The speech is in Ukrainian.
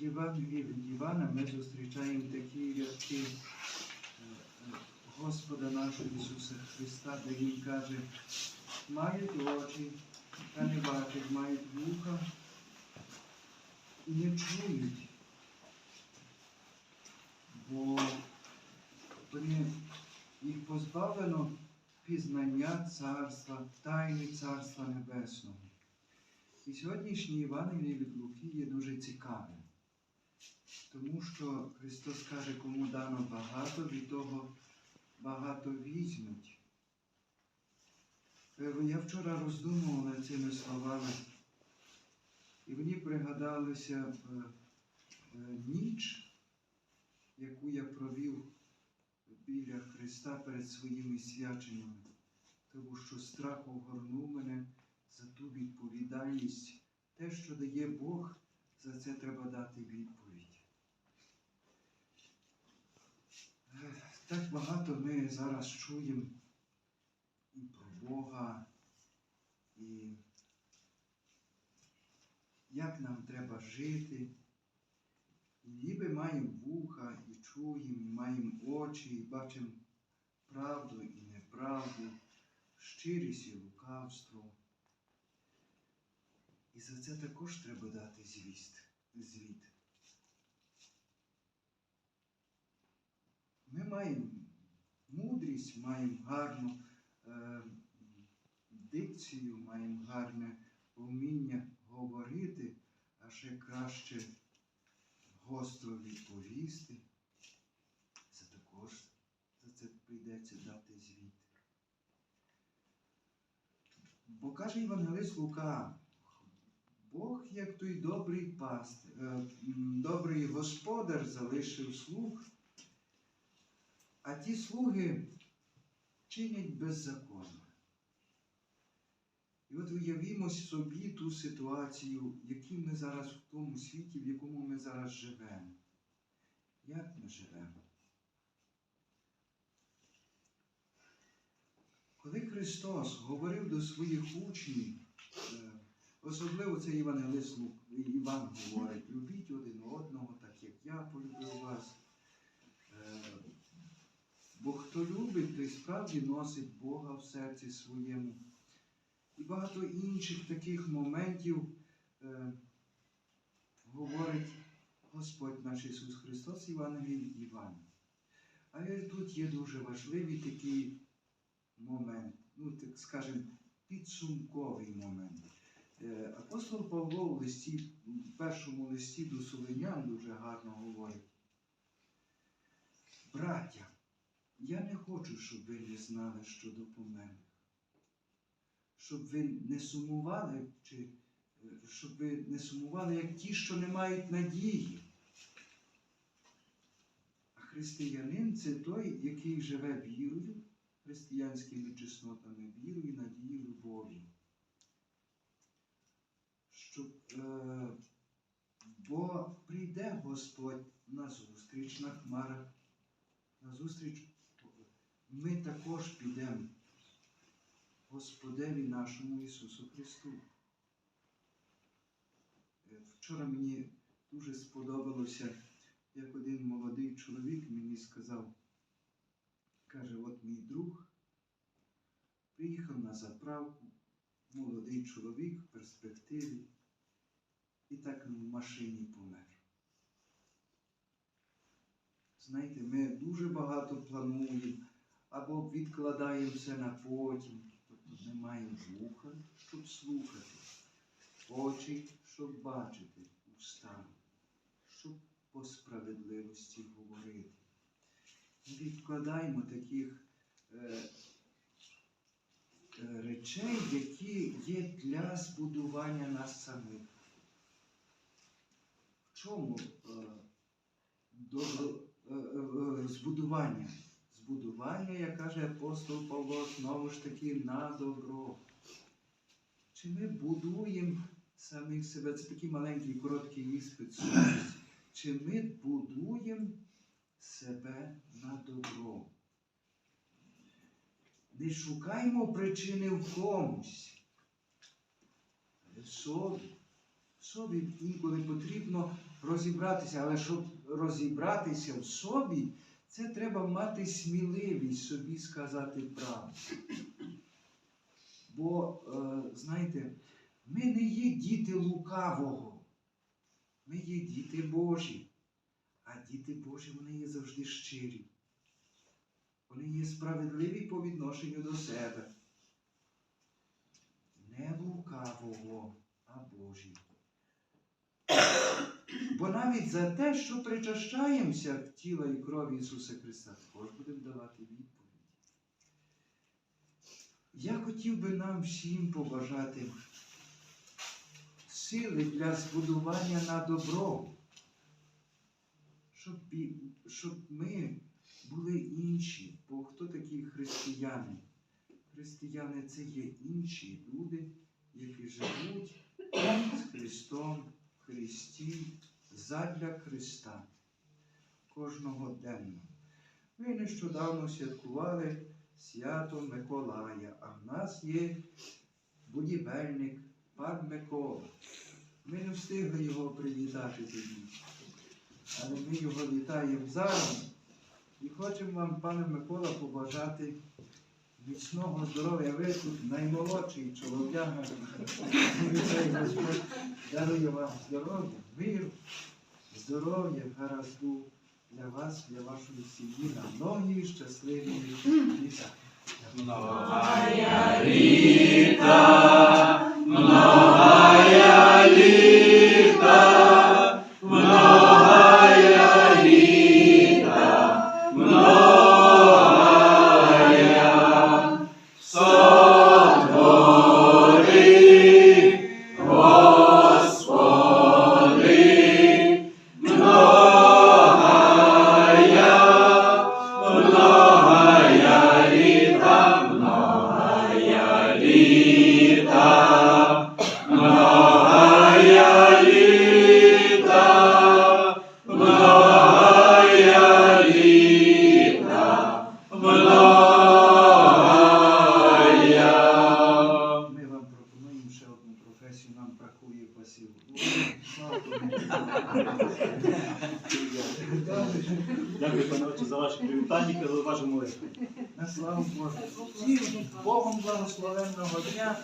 В Євангелії від Івана ми зустрічаємо такі рядки е, Господа нашого Ісуса Христа, де Він каже, мають очі, та не бачать, мають вуха і не чують. Бо вони їх позбавлено пізнання царства, тайни Царства Небесного. І сьогоднішнє Євангеліє від Луки є дуже цікавим, тому що Христос каже, кому дано багато, від того багато візьмуть. Е, Я вчора роздумував над цими словами, і мені пригадалася е, е, ніч, яку я провів біля Христа перед своїми свяченнями, тому що страх огорнув мене за ту відповідальність. Те, що дає Бог, за це треба дати відповідь. Е, Так багато ми зараз чуємо і про Бога, і як нам треба жити. І ніби маємо вуха, і чуємо, і маємо очі, і бачимо правду і неправду, щирість і лукавство. І за це також треба дати звіст, звіт. Ми маємо мудрість, маємо гарну е, дикцію, маємо гарне вміння говорити, а ще краще гостро відповісти. Це також за це прийдеться дати звіт. Бо каже Євангелист Лука, Бог, як той добрий паст, е, добрий господар залишив слуг, а ті слуги чинять беззаконно. І от уявімо собі ту ситуацію, в ми зараз в тому світі, в якому ми зараз живемо. Як ми живемо? Коли Христос говорив до своїх учнів, е, особливо це Євангелист Лук- Іван говорить, любіть один одного, так як я полюбив вас. Бо хто любить, той справді носить Бога в серці своєму. І багато інших таких моментів е, говорить Господь наш Ісус Христос Євангелії від Івана. Але тут є дуже важливий такий момент, ну так скажемо, підсумковий момент. Е, Апостол Павло в листі, в першому листі до Солонян дуже гарно говорить. Браття, я не хочу, щоб ви не знали щодо померлих щоб ви не сумували, чи е, щоб ви не сумували, як ті, що не мають надії. А християнин це той, який живе вірою, християнськими чеснотами, вірою, надією, любов'ю. Щоб, е, бо прийде Господь на зустріч на хмарах, на зустріч ми також підемо. Господеві нашому Ісусу Христу. Е, Вчора мені дуже сподобалося, як один молодий чоловік мені сказав, каже, от мій друг приїхав на заправку, молодий чоловік в перспективі, і так в машині помер. Знаєте, ми дуже багато плануємо або відкладаємо все на потім. Тобто ми маємо вуха, щоб слухати, очі, щоб бачити, уста, щоб по справедливості говорити. Відкладаємо таких е, е, речей, які є для збудування нас самих. В чому е, добро, е, е, е, збудування? Збудування, як каже апостол Павло, знову ж таки на добро. Чи ми будуємо самих себе? Це такий маленький короткий іспит. Чи ми будуємо себе на добро? Не шукаємо причини в комусь, але в собі. В собі інколи потрібно розібратися, але щоб розібратися в собі, це треба мати сміливість собі сказати правду. Бо, е, знаєте, ми не є діти лукавого, ми є діти Божі. А діти Божі вони є завжди щирі. Вони є справедливі по відношенню до себе. Не лукавого, а Божі. Бо навіть за те, що причащаємося тіла і крові Ісуса Христа, також будемо давати відповідь. Я хотів би нам всім побажати сили для збудування на добро, щоб, щоб ми були інші. Бо хто такі християни? Християни це є інші люди, які живуть з Христом в Христі задля Христа кожного денно. Ми нещодавно святкували свято Миколая, а в нас є будівельник пан Микола. Ми не встигли його привітати тоді, але ми його вітаємо зараз і хочемо вам, пане Микола, побажати міцного здоров'я. Ви наймолодший чолов'яга. Господь дарує вам здоров'я, миру, здоров'я, гаразду для вас, для вашої сім'ї на многі щасливі літа. Многая літа, многая літа, многая Дякую, пане отче, за ваші привітання і за вашу молитву. На славу Божу. Всім Богом благословенного дня.